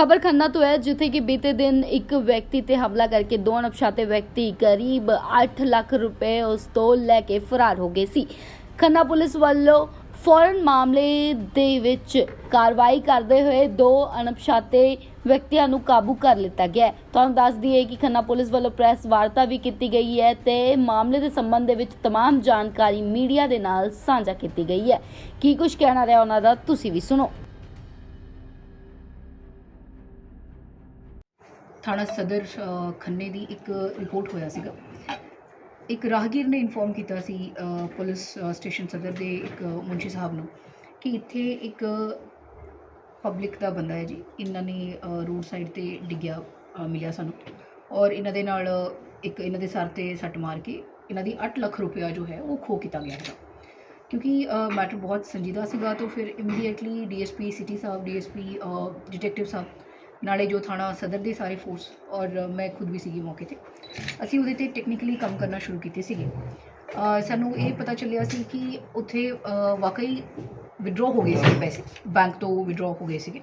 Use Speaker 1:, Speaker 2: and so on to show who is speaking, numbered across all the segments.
Speaker 1: ਖਬਰ ਖੰਨਾ ਤੋਂ ਹੈ ਜਿੱਥੇ ਕਿ ਬੀਤੇ ਦਿਨ ਇੱਕ ਵਿਅਕਤੀ ਤੇ ਹਮਲਾ ਕਰਕੇ ਦੋ ਅਣਪਛਾਤੇ ਵਿਅਕਤੀ ਕਰੀਬ 8 ਲੱਖ ਰੁਪਏ ਉਸ ਤੋਂ ਲੈ ਕੇ ਫਰਾਰ ਹੋ ਗਏ ਸੀ ਖੰਨਾ ਪੁਲਿਸ ਵੱਲੋਂ ਫੌਰਨ ਮਾਮਲੇ ਦੇ ਵਿੱਚ ਕਾਰਵਾਈ ਕਰਦੇ ਹੋਏ ਦੋ ਅਣਪਛਾਤੇ ਵਿਅਕਤੀਆਂ ਨੂੰ ਕਾਬੂ ਕਰ ਲਿੱਤਾ ਗਿਆ ਹੈ ਤੁਹਾਨੂੰ ਦੱਸ ਦਈਏ ਕਿ ਖੰਨਾ ਪੁਲਿਸ ਵੱਲੋਂ ਪ੍ਰੈਸ ਵਾਰਤਾ ਵੀ ਕੀਤੀ ਗਈ ਹੈ ਤੇ ਮਾਮਲੇ ਦੇ ਸੰਬੰਧ ਦੇ ਵਿੱਚ तमाम ਜਾਣਕਾਰੀ ਮੀਡੀਆ ਦੇ ਨਾਲ ਸਾਂਝਾ ਕੀਤੀ ਗਈ ਹੈ ਕੀ ਕੁਝ ਕਹਿਣਾ ਰਿਹਾ ਉਹਨਾਂ ਦਾ ਤੁਸੀਂ ਵੀ ਸੁਣੋ
Speaker 2: ਥਾਣਾ ਸਦਰ ਖੰਨੇ ਦੀ ਇੱਕ ਰਿਪੋਰਟ ਹੋਇਆ ਸੀਗਾ। ਇੱਕ ਰਾਹਗੀਰ ਨੇ ਇਨਫੋਰਮ ਕੀਤਾ ਸੀ ਪੁਲਿਸ ਸਟੇਸ਼ਨ ਸਦਰ ਦੇ ਇੱਕ ਮੁੰਸ਼ੀ ਸਾਹਿਬ ਨੂੰ ਕਿ ਇੱਥੇ ਇੱਕ ਪਬਲਿਕ ਦਾ ਬੰਦਾ ਹੈ ਜੀ। ਇਹਨਾਂ ਨੇ ਰੋਡ ਸਾਈਡ ਤੇ ਡਿੱਗਿਆ ਮਿਲਿਆ ਸਾਨੂੰ ਔਰ ਇਹਨਾਂ ਦੇ ਨਾਲ ਇੱਕ ਇਹਨਾਂ ਦੇ ਸਰ ਤੇ ਸੱਟ ਮਾਰ ਕੇ ਇਹਨਾਂ ਦੀ 8 ਲੱਖ ਰੁਪਇਆ ਜੋ ਹੈ ਉਹ ਖੋ ਕੀਤਾ ਗਿਆ ਹੈਗਾ। ਕਿਉਂਕਿ ਮੈਟਰ ਬਹੁਤ ਸੰਜੀਦਾ ਸੀਗਾ ਤਾਂ ਫਿਰ ਇਮੀਡੀਏਟਲੀ ਡੀਐਸਪੀ, ਸਿਟੀ ਸਾਹਿਬ, ਡੀਐਸਪੀ ਡਿਟੈਕਟਿਵ ਸਾਹਿਬ ਨਾਲੇ ਜੋ ਥਾਣਾ ਸਦਰ ਦੇ ਸਾਰੇ ਫੋਰਸ ਔਰ ਮੈਂ ਖੁਦ ਵੀ ਸੀਗੀ ਮੌਕੇ ਤੇ, ਅਸੀਂ ਉਹਦੇ ਤੇ ਟੈਕਨੀਕਲੀ ਕੰਮ ਕਰਨਾ ਸ਼ੁਰੂ ਕੀਤੇ ਸੀਗੇ। ਸਾਨੂੰ ਇਹ ਪਤਾ ਚੱਲਿਆ ਸੀ ਕਿ ਉੱਥੇ ਵਾਕਈ ਵਿਡਰਾਅ ਹੋ ਗਏ ਸੀ ਪੈਸੇ ਬੈਂਕ ਤੋਂ ਵਿਡਰਾਅ ਹੋ ਗਏ ਸੀਗੇ।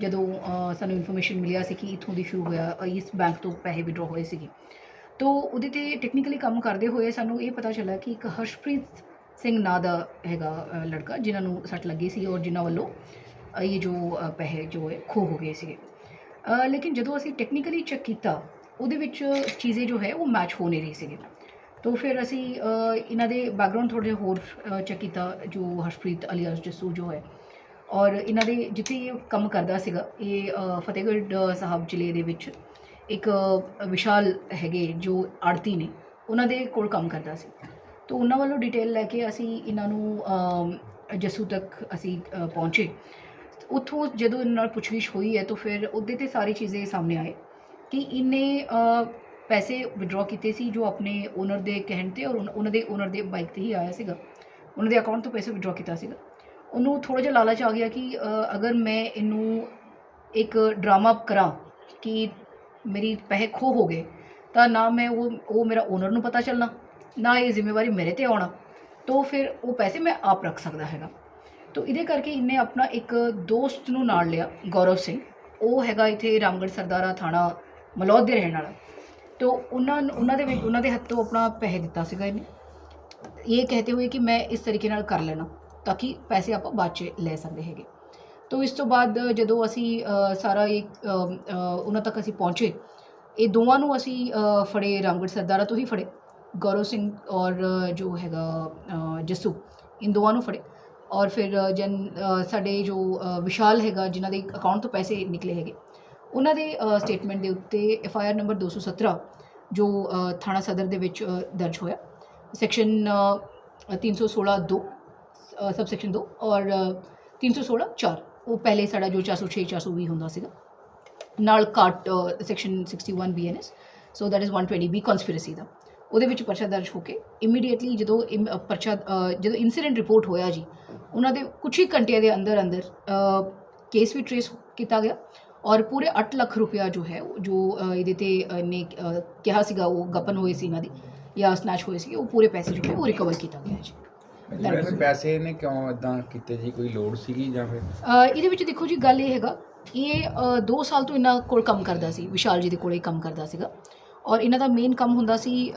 Speaker 2: ਜਦੋਂ ਸਾਨੂੰ ਇਨਫੋਰਮੇਸ਼ਨ ਮਿਲਿਆ ਸੀ ਕਿ ਇੱਥੋਂ ਦੀ ਸ਼ੁਰੂ ਹੋਇਆ ਇਸ ਬੈਂਕ ਤੋਂ ਪੈਸੇ ਵਿਡਰਾਅ ਹੋਏ ਸੀਗੇ। ਤੋ ਉਹਦੇ ਤੇ ਟੈਕਨੀਕਲੀ ਕੰਮ ਕਰਦੇ ਹੋਏ ਸਾਨੂੰ ਇਹ ਪਤਾ ਚੱਲਿਆ ਕਿ ਇੱਕ ਹਰਸ਼ਪ੍ਰੀਤ ਸਿੰਘ ਨਾਂ ਦਾ ਹੈਗਾ ਲੜਕਾ, ਜਿਨ੍ਹਾਂ ਨੂੰ ਸੱਟ ਲੱਗੀ ਸੀ ਔਰ ਜਿਨ੍ਹਾਂ ਵੱਲੋਂ ਇਹ ਜੋ ਪੈਸੇ ਜੋ ਹੈ ਖੋ ਹੋ ਗਏ ਸੀਗੇ। ਲੇਕਿਨ ਜਦੋਂ ਅਸੀਂ ਟੈਕਨੀਕਲੀ ਚੈੱਕ ਕੀਤਾ ਉਹਦੇ ਵਿੱਚ ਚੀਜ਼ੇ ਜੋ ਹੈ ਉਹ ਮੈਚ ਹੋ ਨਹੀਂ ਰਹੀ ਸੀਗੇ। ਤੋ ਫਿਰ ਅਸੀਂ ਇਹਨਾਂ ਦੇ ਬੈਕਗ੍ਰਾਉਂਡ ਥੋੜ੍ਹੇ ਜਿਹੇ ਹੋਰ ਚੈੱਕ ਕੀਤਾ ਜੋ ਹਰਸ਼ਪ੍ਰੀਤ ਅਲੀਆਸ ਜੱਸੂ ਜੋ ਹੈ। ਔਰ ਇਹਨਾਂ ਦੇ ਜਿੱਥੇ ਇਹ ਕੰਮ ਕਰਦਾ ਸੀਗਾ ਇਹ ਫਤਿਹਗੜ੍ਹ ਸਾਹਿਬ ਜ਼ਿਲ੍ਹੇ ਦੇ ਵਿੱਚ ਇੱਕ ਵਿਸ਼ਾਲ ਹੈਗੇ ਜੋ ਆੜਤੀ ਨੇ ਉਹਨਾਂ ਦੇ ਕੋਲ ਕੰਮ ਕਰਦਾ ਸੀ। ਤੋ ਉਹਨਾਂ ਵੱਲੋਂ ਡਿਟੇਲ ਲੈ ਕੇ ਅਸੀਂ ਇਹਨਾਂ ਨੂੰ ਅਮ, ਜੱਸੂ ਤੱਕ ਅਸੀਂ ਪਹੁੰਚੇ। ਉੱਥੋਂ ਜਦੋਂ ਇਹਨਾਂ ਨਾਲ ਪੁੱਛਗਿੱਛ ਹੋਈ ਹੈ, ਤਾਂ ਫਿਰ ਉਹਦੇ ਤੇ ਸਾਰੀ ਚੀਜ਼ੇ ਸਾਹਮਣੇ ਆਏ ਕਿ ਇਹਨੇ ਪੈਸੇ ਵਿਡਰਾਅ ਕੀਤੇ ਸੀ ਜੋ ਆਪਣੇ ਓਨਰ ਦੇ ਕਹਿਣ ਤੇ ਔਰ ਉਹਨਾਂ ਦੇ ਓਨਰ ਦੇ ਬਾਈਕ ਤੇ ਹੀ ਆਇਆ ਸੀਗਾ। ਉਹਨਾਂ ਦੇ ਅਕਾਊਂਟ ਤੋਂ ਪੈਸੇ ਵਿਡਰਾਅ ਕੀਤਾ ਸੀਗਾ। ਉਹਨੂੰ ਥੋੜਾ ਜਿਹਾ ਲਾਲਚ ਆ ਗਿਆ ਕਿ ਅਗਰ ਮੈਂ ਇਹਨੂੰ ਇੱਕ ਡਰਾਮਾ ਕਰਾਂ ਕਿ ਮੇਰੀ ਪੈਸੇ ਖੋ ਹੋ ਗਏ, ਤਾਂ ਨਾ ਮੈਂ ਉਹ ਉਹ ਮੇਰਾ ਓਨਰ ਨੂੰ ਪਤਾ ਚੱਲਣਾ, ਨਾ ਇਹ ਜ਼ਿੰਮੇਵਾਰੀ ਮੇਰੇ ਤੇ ਆਉਣਾ, ਤਾਂ ਫਿਰ ਉਹ ਪੈਸੇ ਮੈਂ ਆਪ ਰੱਖ ਸਕਦਾ ਹੈਗਾ। ਤੋ ਇਹਦੇ ਕਰਕੇ ਇਹਨੇ ਆਪਣਾ ਇੱਕ ਦੋਸਤ ਨੂੰ ਨਾਲ ਲਿਆ ਗੌਰਵ ਸਿੰਘ। ਉਹ ਹੈਗਾ ਇੱਥੇ ਰਾਮਗੜ੍ਹ ਸਰਦਾਰਾ ਥਾਣਾ ਮਲੌਦ ਦੇ ਰਹਿਣ ਵਾਲਾ। ਤੋ ਉਹਨਾਂ ਉਹਨਾਂ ਦੇ ਵਿੱਚ ਉਹਨਾਂ ਦੇ ਹੱਥੋਂ ਆਪਣਾ ਪੈਸੇ ਦਿੱਤਾ ਸੀਗਾ ਇਹਨੇ। ਇਹ ਕਹਤੇ ਹੋਏ ਕਿ ਮੈਂ ਇਸ ਤਰੀਕੇ ਨਾਲ ਕਰ ਲੈਣਾ ਤਾਂ ਕਿ ਪੈਸੇ ਆਪਾਂ ਬਾਅਦ ਚ ਲੈ ਸਕਦੇ ਹੈਗੇ। ਤੋ ਇਸ ਤੋਂ ਬਾਅਦ ਜਦੋਂ ਅਸੀਂ ਸਾਰਾ ਇਹ ਉਹਨਾਂ ਤੱਕ ਅਸੀਂ ਪਹੁੰਚੇ ਇਹ ਦੋਵਾਂ ਨੂੰ ਅਸੀਂ ਫੜੇ ਰਾਮਗੜ੍ਹ ਸਰਦਾਰਾ ਤੋਂ ਹੀ ਫੜੇ। ਗੌਰਵ ਸਿੰਘ ਔਰ ਜੋ ਹੈਗਾ ਅ, ਜੱਸੂ ਇਨ ਦੋਵਾਂ ਨੂੰ ਫੜੇ। ਔਰ ਫਿਰ ਜਨ ਸਾਡੇ ਜੋ ਵਿਸ਼ਾਲ ਹੈਗਾ ਜਿਨ੍ਹਾਂ ਦੇ ਅਕਾਊਂਟ ਤੋਂ ਪੈਸੇ ਨਿਕਲੇ ਹੈਗੇ ਉਹਨਾਂ ਦੇ ਸਟੇਟਮੈਂਟ ਦੇ ਉੱਤੇ ਐਫ ਆਈ ਆਰ ਨੰਬਰ 217 ਜੋ ਥਾਣਾ ਸਦਰ ਦੇ ਵਿੱਚ ਦਰਜ ਹੋਇਆ। ਸੈਕਸ਼ਨ 316 2 ਸਬ ਸੈਕਸ਼ਨ 2 ਔਰ ਅ, 316 4 ਉਹ ਪਹਿਲੇ ਸਾਡਾ ਜੋ 406 420 ਹੁੰਦਾ ਸੀਗਾ। ਨਾਲ ਕਾਟ section 61 BNS so that is 120 B conspiracy ਦਾ। ਉਹਦੇ ਵਿੱਚ ਪਰਚਾ ਦਰਜ ਹੋ ਕੇ ਇਮੀਡੀਏਟਲੀ ਜਦੋਂ ਪਰਚਾ ਜਦੋਂ ਇਨਸੀਡੈਂਟ ਰਿਪੋਰਟ ਹੋਇਆ ਜੀ ਉਹਨਾਂ ਦੇ ਕੁਝ ਹੀ ਘੰਟਿਆਂ ਦੇ ਅੰਦਰ ਅੰਦਰ ਕੇਸ ਵੀ ਟ੍ਰੇਸ ਕੀਤਾ ਗਿਆ ਔਰ ਪੂਰੇ 8 ਲੱਖ ਰੁਪਇਆ ਜੋ ਹੈ ਉਹ ਜੋ ਇਹਦੇ ਤੇ ਨੇ ਕਿਹਾ ਸੀਗਾ ਉਹ ਗਪਨ ਹੋਏ ਸੀ ਇਹਨਾਂ ਦੀ ਜਾਂ ਸਨੈਚ ਹੋਏ ਸੀ ਉਹ ਪੂਰੇ ਪੈਸੇ ਜੋ ਹੈ ਉਹ ਰਿਕਵਰ ਕੀਤਾ ਗਿਆ ਜੀ।
Speaker 3: ਵੈਸੇ ਪੈਸੇ ਨੇ ਕਿਉਂ ਇਦਾਂ ਕੀਤੇ ਜੀ? ਕੋਈ ਲੋੜ ਸੀਗੀ ਜਾਂ ਫਿਰ?
Speaker 2: ਇਹਦੇ ਵਿੱਚ ਦੇਖੋ ਜੀ ਗੱਲ ਇਹ ਹੈਗਾ ਇਹ 2 ਸਾਲ ਤੋਂ ਇਹਨਾਂ ਕੋਲ ਕੰਮ ਕਰਦਾ ਸੀ ਵਿਸ਼ਾਲ ਜੀ ਦੇ ਕੋਲੇ ਕੰਮ ਕਰਦਾ ਸੀਗਾ। ਔਰ ਇਹਨਾਂ ਦਾ ਮੇਨ ਕੰਮ ਹੁੰਦਾ ਸੀ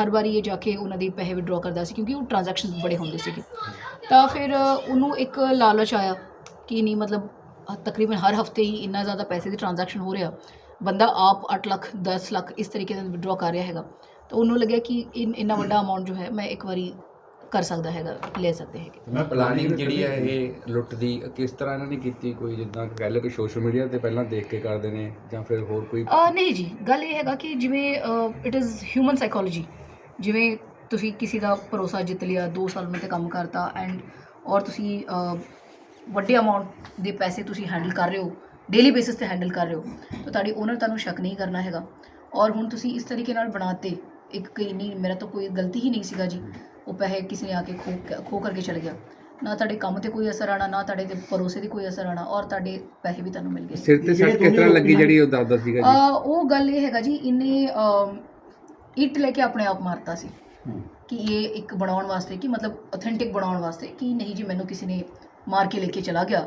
Speaker 2: ਹਰ ਵਾਰੀ ਇਹ ਜਾ ਕੇ ਉਹਨਾਂ ਦੇ ਪੈਸੇ ਵਿਡਰਾਅ ਕਰਦਾ ਸੀ ਕਿਉਂਕਿ ਉਹ ਟ੍ਰਾਂਜੈਕਸ਼ਨ ਬੜੇ ਹੁੰਦੇ ਸੀਗੇ। ਤਾਂ ਫਿਰ ਉਹਨੂੰ ਇੱਕ ਲਾਲਚ ਆਇਆ ਕਿ ਨਹੀਂ, ਮਤਲਬ ਤਕਰੀਬਨ ਹਰ ਹਫ਼ਤੇ ਹੀ ਇੰਨਾ ਜ਼ਿਆਦਾ ਪੈਸੇ ਦੀ ਟ੍ਰਾਂਜੈਕਸ਼ਨ ਹੋ ਰਿਹਾ। ਬੰਦਾ ਆਪ 8 ਲੱਖ 10 ਲੱਖ ਇਸ ਤਰੀਕੇ ਨਾਲ ਵਿਡਰਾਅ ਕਰ ਰਿਹਾ ਹੈਗਾ। ਤਾਂ ਉਹਨੂੰ ਲੱਗਿਆ ਕਿ ਇਨ- ਇੰਨਾ ਵੱਡਾ ਅਮਾਉਂਟ ਜੋ ਹੈ, ਮੈਂ ਇੱਕ ਵਾਰੀ ਕਰ ਸਕਦਾ ਹੈਗਾ ਲੈ ਸਕਦੇ ਹੈਗੇ।
Speaker 3: ਮੈਂ ਪਲਾਨਿੰਗ ਜਿਹੜੀ ਹੈ ਇਹ ਲੁੱਟ ਦੀ ਕਿਸ ਤਰ੍ਹਾਂ ਇਹਨਾਂ ਨੇ ਕੀਤੀ? ਕੋਈ ਜਿੱਦਾਂ ਕਹਿ ਲਓ ਕਿ ਸੋਸ਼ਲ ਮੀਡੀਆ ਤੇ ਪਹਿਲਾਂ ਦੇਖ ਕੇ ਕਰਦੇ ਨੇ ਜਾਂ ਫਿਰ ਹੋਰ ਕੋਈ?
Speaker 2: ਅ ਨਹੀਂ ਜੀ ਗੱਲ ਇਹ ਹੈਗਾ ਕਿ ਜਿਵੇਂ ਇਟ ਇਜ਼ ਹਿਊਮਨ ਸਾਈਕੋਲੋਜੀ ਜਿਵੇਂ ਤੁਸੀਂ ਕਿਸੇ ਦਾ ਭਰੋਸਾ ਜਿੱਤ ਲਿਆ 2 ਸਾਲ ਉਹਨਾਂ ਤੇ ਕੰਮ ਕਰਤਾ ਐਂਡ ਔਰ ਤੁਸੀਂ ਵੱਡੇ ਅਮਾਉਂਟ ਦੇ ਪੈਸੇ ਤੁਸੀਂ ਹੈਂਡਲ ਕਰ ਰਹੇ ਹੋ ਡੇਲੀ ਬੇਸਿਸ ਤੇ ਹੈਂਡਲ ਕਰ ਰਹੇ ਹੋ ਤਾਂ ਤੁਹਾਡੀ ਓਨਰ ਤੁਹਾਨੂੰ ਸ਼ੱਕ ਨਹੀਂ ਕਰਨਾ ਹੈਗਾ। ਔਰ ਹੁਣ ਤੁਸੀਂ ਇਸ ਤਰੀਕੇ ਨਾਲ ਬਣਾਤੇ ਇੱਕ ਕਿ ਨਹੀਂ ਮੇਰਾ ਤਾਂ ਕੋਈ ਗਲਤੀ ਹੀ ਨਹੀਂ ਸੀਗਾ ਜੀ। ਉਹ ਪੈਸੇ ਕਿਸੇ ਨੇ ਆ ਕੇ ਖੋ ਖੋ ਕਰਕੇ ਚਲੇ ਗਿਆ। ਨਾ ਤੁਹਾਡੇ ਕੰਮ ਤੇ ਕੋਈ ਅਸਰ ਆਣਾ ਨਾ ਤੁਹਾਡੇ ਤੇ ਭਰੋਸੇ ਦੀ ਕੋਈ ਅਸਰ ਆਣਾ ਔਰ ਤੁਹਾਡੇ ਪੈਸੇ ਵੀ ਤੁਹਾਨੂੰ ਮਿਲ ਗਏ।
Speaker 3: ਸਿਰ ਤੇ ਸੱਟ ਕਿਸ ਤਰ੍ਹਾਂ ਲੱਗੀ ਜਿਹੜੀ ਉਹ ਦੱਸਦਾ ਸੀਗਾ ਜੀ?
Speaker 2: ਅ, ਉਹ ਗੱਲ ਇਹ ਹੈਗਾ ਜੀ ਇਹਨੇ ਇੱਟ ਲੈ ਕੇ ਆਪਣੇ ਆਪ ਮਾਰਤਾ ਸੀ। ਕਿ ਇਹ ਇੱਕ ਬਣਾਉਣ ਵਾਸਤੇ ਕਿ ਮਤਲਬ ਆਥੈਂਟਿਕ ਬਣਾਉਣ ਵਾਸਤੇ ਕਿ ਨਹੀਂ ਜੀ ਮੈਨੂੰ ਕਿਸੇ ਨੇ ਮਾਰ ਕੇ ਲੈ ਕੇ ਚਲਾ ਗਿਆ।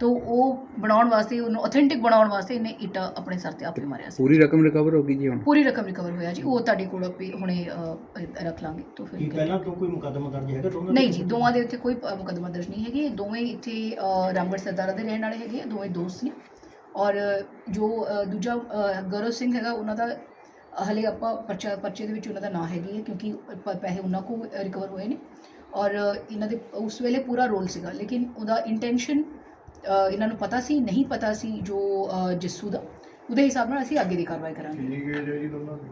Speaker 2: ਤਾਂ ਉਹ ਬਣਾਉਣ ਵਾਸਤੇ ਉਹਨੂੰ ਆਥੈਂਟਿਕ ਬਣਾਉਣ ਵਾਸਤੇ ਇਹਨੇ ਇੱਟਾਂ ਆਪਣੇ ਸਰ ਤੇ ਆਪੇ ਮਾਰਿਆ ਸੀ।
Speaker 3: ਪੂਰੀ ਰਕਮ ਰਿਕਵਰ ਹੋ ਗਈ ਜੀ ਹੁਣ?
Speaker 2: ਪੂਰੀ ਰਕਮ ਰਿਕਵਰ ਹੋਇਆ ਜੀ। ਉਹ ਤੁਹਾਡੇ ਕੋਲ ਆਪੇ ਹੁਣੇ ਅ, ਰੱਖ ਲਾਂਗੇ ਤਾਂ
Speaker 4: ਕੀ
Speaker 2: ਫਿਰ
Speaker 4: ਪਹਿਲਾਂ ਤੋਂ ਕੋਈ ਮੁਕੱਦਮਾ ਦਰਜ ਹੈਗਾ ਦੋਨਾਂ
Speaker 2: ਨਹੀਂ ਜੀ ਦੋਵਾਂ ਦੇ ਉੱਤੇ ਕੋਈ ਪ- ਮੁਕੱਦਮਾ ਦਰਜ ਨਹੀਂ ਹੈਗੇ। ਇਹ ਦੋਵੇਂ ਇੱਥੇ ਅ, ਰਾਮਗੜ੍ਹ ਸਰਦਾਰਾ ਦੇ ਰਹਿਣ ਵਾਲੇ ਹੈਗੇ ਆ ਦੋਵੇਂ ਦੋਸਤ ਨੇ। ਔਰ ਜੋ ਅ, ਦੂਜਾ ਅ, ਗੌਰਵ ਸਿੰਘ ਹੈਗਾ ਉਹਨਾਂ ਦਾ ਹਲੇ ਆਪਾਂ ਪਰਚਾ ਪਰਚੇ ਦੇ ਵਿੱਚ ਉਹਨਾਂ ਦਾ ਨਾਂ ਹੈਗੀ ਹੈ ਕਿਉਂਕਿ ਪ- ਪੈਸੇ ਉਹਨਾਂ ਕੋ ਰਿਕਵਰ ਹੋਏ ਨੇ। ਔਰ ਇਹਨਾਂ ਦੇ ਉਸ ਵੇਲੇ ਪੂਰਾ ਰੋਲ ਸੀਗਾ ਲੇਕਿਨ ਉਹਦਾ ਇੰਟੈਂਸ਼ਨ ਇਹਨਾਂ ਨੂੰ ਪਤਾ ਸੀ ਨਹੀਂ ਪਤਾ ਸੀ ਜੋ ਜੱਸੂ ਦਾ ਉਹਦੇ ਹਿਸਾਬ ਨਾਲ ਅਸੀਂ ਅੱਗੇ ਦੀ ਕਾਰਵਾਈ ਕਰਾਂਗੇ।
Speaker 4: ਕਿੰਨੀ ਗਏ ਜੀ ਦੋਨਾਂ ਦੀ?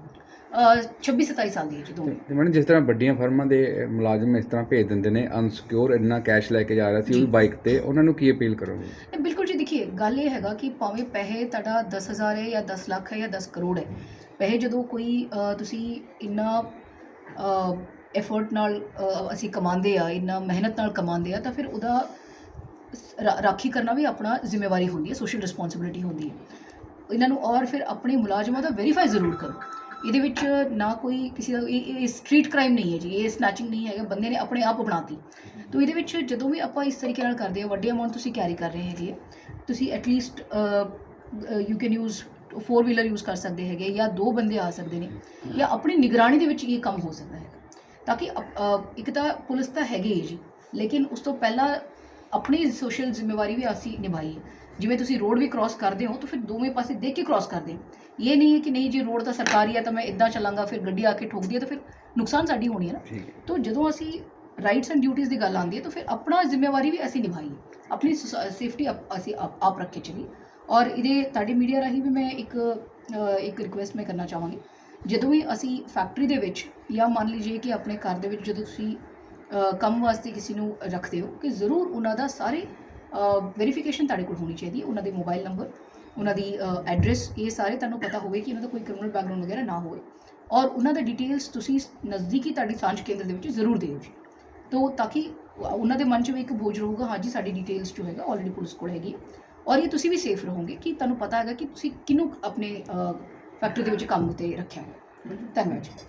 Speaker 2: ਅ, 26 27 ਸਾਲ ਦੀ ਹੈ ਜੀ ਦੋਵੇਂ।
Speaker 3: ਤੇ ਮੈਡਮ ਜਿਸ ਤਰ੍ਹਾਂ ਵੱਡੀਆਂ ਫਰਮਾਂ ਦੇ ਮੁਲਾਜ਼ਮ ਇਸ ਤਰ੍ਹਾਂ ਭੇਜ ਦਿੰਦੇ ਨੇ ਅਨਸਿਕਿਉਰ ਇੰਨਾ ਕੈਸ਼ ਲੈ ਕੇ ਜਾ ਰਿਹਾ ਸੀ ਉਹ ਵੀ। ਬਾਈਕ ਤੇ ਉਹਨਾਂ ਨੂੰ ਕੀ ਅਪੀਲ ਕਰੋਗੇ?
Speaker 2: ਨਹੀਂ, ਬਿਲਕੁਲ ਜੀ ਦੇਖੀਏ ਗੱਲ ਇਹ ਹੈਗਾ ਕਿ ਭਾਵੇਂ ਪੈਸੇ ਤੁਹਾਡਾ 10000 ਹੈ ਜਾਂ 10 ਲੱਖ ਹੈ ਜਾਂ 10 ਕਰੋੜ ਹੈ ਪੈਸੇ ਜਦੋਂ ਕੋਈ ਅ, ਤੁਸੀਂ ਇੰਨਾ ਐਫਰਟ ਨਾਲ ਅ, ਅਸੀਂ ਕਮਾਉਂਦੇ ਆ ਇੰਨਾ ਮਿਹਨਤ ਨਾਲ ਕਮਾਉਂਦੇ ਆ ਤਾਂ ਫਿਰ ਉਹਦਾ ਰਾਖੀ ਕਰਨਾ ਵੀ ਆਪਣਾ ਜ਼ਿੰਮੇਵਾਰੀ ਹੁੰਦੀ ਹੈ ਸੋਸ਼ਲ ਰਿਸਪੌਂਸਿਬਿਲਿਟੀ ਹੁੰਦੀ ਹੈ। ਇਹਨਾਂ ਨੂੰ ਔਰ ਫਿਰ ਆਪਣੇ ਮੁਲਾਜ਼ਮਾਂ ਦਾ ਵੈਰੀਫਾਈ ਜ਼ਰੂਰ ਕਰੋ। ਇਹਦੇ ਵਿੱਚ ਨਾ ਕੋਈ ਕਿਸੇ ਦਾ ਇਹ ਸਟਰੀਟ ਕ੍ਰਾਈਮ ਨਹੀਂ ਹੈ ਜੀ ਇਹ ਸਨੈਚਿੰਗ ਨਹੀਂ ਹੈਗਾ ਬੰਦੇ ਨੇ ਆਪਣੇ ਆਪ ਬਣਾਤੀ ਤੋ ਇਹਦੇ ਵਿੱਚ ਜਦੋਂ ਵੀ ਆਪਾਂ ਇਸ ਤਰੀਕੇ ਨਾਲ ਕਰਦੇ ਹਾਂ ਵੱਡੇ ਅਮਾਉਂਟ ਤੁਸੀਂ ਕੈਰੀ ਕਰ ਰਹੇ ਹੈਗੇ ਆ, ਤੁਸੀਂ at least you can use four wheeler use ਕਰ ਸਕਦੇ ਹੈਗੇ ਜਾਂ ਦੋ ਬੰਦੇ ਆ ਸਕਦੇ ਨੇ ਜਾਂ ਆਪਣੀ ਨਿਗਰਾਨੀ ਦੇ ਵਿੱਚ ਇਹ ਕੰਮ ਹੋ ਸਕਦਾ ਹੈ ਤਾਂ ਕਿ ਅਪ- ਇੱਕ ਤਾਂ ਪੁਲਿਸ ਤਾਂ ਹੈਗੀ ਹੀ ਜੀ ਲੇਕਿਨ ਉਸ ਤੋਂ ਪਹਿਲਾਂ ਆਪਣੀ ਸੋਸ਼ਲ ਜ਼ਿੰਮੇਵਾਰੀ ਵੀ ਅਸੀਂ ਨਿਭਾਈ ਹੈ। ਜਿਵੇਂ ਤੁਸੀਂ ਰੋਡ ਵੀ ਕ੍ਰਾਸ ਕਰਦੇ ਹੋ ਤਾਂ ਫਿਰ ਦੋਵੇਂ ਪਾਸੇ ਦੇਖ ਕੇ ਕ੍ਰਾਸ ਕਰਦੇ ਹੋ। ਇਹ ਨਹੀਂ ਹੈ ਕਿ ਨਹੀਂ ਜੀ ਰੋਡ ਤਾਂ ਸਰਕਾਰੀ ਹੈ ਤਾਂ ਮੈਂ ਇਦਾਂ ਚੱਲਾਂਗਾ ਫਿਰ ਗੱਡੀ ਆ ਕੇ ਠੋਕਦੀ ਹੈ ਤਾਂ ਫਿਰ ਨੁਕਸਾਨ ਸਾਡੀ ਹੋਣੀ ਹੈ ਨਾ। ਤਾਂ ਜਦੋਂ ਅਸੀਂ ਰਾਈਟਸ ਐਂਡ ਡਿਊਟੀਆਂ ਦੀ ਗੱਲ ਆਉਂਦੀ ਹੈ ਤਾਂ ਫਿਰ ਆਪਣਾ ਜ਼ਿੰਮੇਵਾਰੀ ਵੀ ਅਸੀਂ ਨਿਭਾਈਏ ਆਪਣੀ ਸੇਫਟੀ ਅਸੀਂ ਆਪ ਆਪ ਰੱਖ ਕੇ ਚੱਲੀਏ ਔਰ ਇਹਦੇ ਤੁਹਾਡੀ ਮੀਡੀਆ ਰਾਹੀਂ ਵੀ ਮੈਂ ਇੱਕ ਇੱਕ ਰਿਕੁਐਸਟ ਮੈਂ ਕਰਨਾ ਚਾਹਾਂਗੀ। ਜਦੋਂ ਵੀ ਅਸੀਂ ਫੈਕਟਰੀ ਦੇ ਵਿੱਚ ਜਾਂ ਮੰਨ ਲਈਏ ਕਿ ਆਪਣੇ ਘਰ ਦੇ ਵਿੱਚ ਜਦੋਂ ਤੁਸੀਂ ਕੰਮ ਵਾਸਤੇ ਕਿਸੇ ਨੂੰ ਰੱਖਦੇ ਹੋ, ਕਿ ਜ਼ਰੂਰ ਉਹਨਾਂ ਦਾ ਸਾਰੇ ਵੈਰੀਫਿਕੇਸ਼ਨ ਤੁਹਾਡੇ ਕੋਲ ਹੋਣੀ ਚਾਹੀਦੀ ਹੈ, ਉਹਨਾਂ ਦੇ ਮੋਬਾਈਲ ਨੰਬਰ ਉਹਨਾਂ ਦੀ ਐਡਰੈਸ ਇਹ ਸਾਰੇ ਤੁਹਾਨੂੰ ਪਤਾ ਹੋਵੇ ਕਿ ਉਹਨਾਂ ਦਾ ਕੋਈ ਕ੍ਰਿਮੀਨਲ ਬੈਕਗ੍ਰਾਉਂਡ ਵਗੈਰਾ ਨਾ ਹੋਵੇ। ਔਰ ਉਹਨਾਂ ਦੇ ਡਿਟੇਲਸ ਤੁਸੀਂ ਨਜ਼ਦੀਕੀ ਤੁਹਾਡੀ ਸਾਂਝ ਕੇਂਦਰ ਦੇ ਵਿੱਚ ਜ਼ਰੂਰ ਦਿਓ ਜੀ। ਤੋ ਤਾਂ ਕਿ ਉਹਨਾਂ ਦੇ ਮਨ 'ਚ ਵੀ ਇੱਕ ਬੋਝ ਰਹੂਗਾ ਹਾਂਜੀ ਸਾਡੀ ਡਿਟੇਲਸ ਜੋ ਹੈਗਾ ਆਲਰੇਡੀ ਪੁਲਿਸ ਕੋਲ ਹੈਗੀ ਔਰ ਇਹ ਤੁਸੀਂ ਵੀ ਸੇਫ ਰਹੋਗੇ ਕਿ ਤੁਹਾਨੂੰ ਪਤਾ ਹੈਗਾ ਕਿ ਤੁਸੀਂ ਕਿਹਨੂੰ ਆਪਣੇ ਫੈਕਟਰੀ ਦੇ ਵਿੱਚ ਕੰਮ ਤੇ ਰੱਖਿਆ ਹੈ। ਧੰਨਵਾਦ ਜੀ।